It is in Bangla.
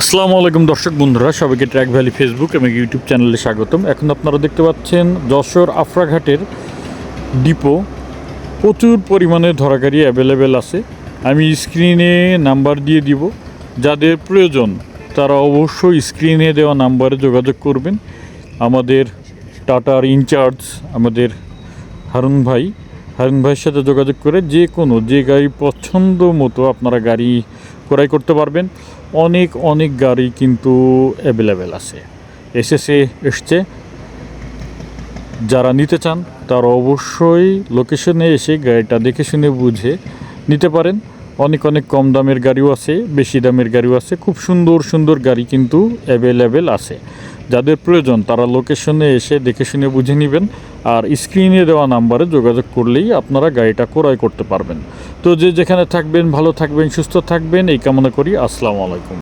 আসসালামু আলাইকুম দর্শক বন্ধুরা, সবাইকে ট্র্যাক ভ্যালি ফেসবুক এবং ইউটিউব চ্যানেলে স্বাগতম। এখন আপনারা দেখতে পাচ্ছেন যশোর আফরাঘাটের ডিপো। প্রচুর পরিমাণে ধরাগাড়ি অ্যাভেলেবেল আছে। আমি স্ক্রিনে নাম্বার দিয়ে দিব। যাদের প্রয়োজন, তারা অবশ্যই স্ক্রিনে দেওয়া নাম্বারে যোগাযোগ করবেন। আমাদের টাটার ইনচার্জ আমাদের হারুন ভাই। হারুন ভাইয়ের সাথে যোগাযোগ করে যে কোনো, যে গাড়ি পছন্দ মতো আপনারা গাড়ি ক্রয় করতে পারবেন। অনেক অনেক গাড়ি কিন্তু অ্যাভেলেবেল আছে। এসেসে এসছে। যারা নিতে চান, তারা অবশ্যই লোকেশনে এসে গাড়িটা দেখে শুনে বুঝে নিতে পারেন। অনেক অনেক কম দামের গাড়িও আছে, বেশি দামের গাড়িও আছে। খুব সুন্দর সুন্দর গাড়ি কিন্তু অ্যাভেলেবেল আছে। যাদের প্রয়োজন, তারা লোকেশনে এসে দেখে শুনে বুঝে নেবেন। আর স্ক্রিনে দেওয়া নাম্বারে যোগাযোগ করলেই আপনারা গাড়িটা ক্রয় করতে পারবেন। তো যে যেখানে থাকবেন, ভালো থাকবেন, সুস্থ থাকবেন, এই কামনা করি। আসসালামু আলাইকুম।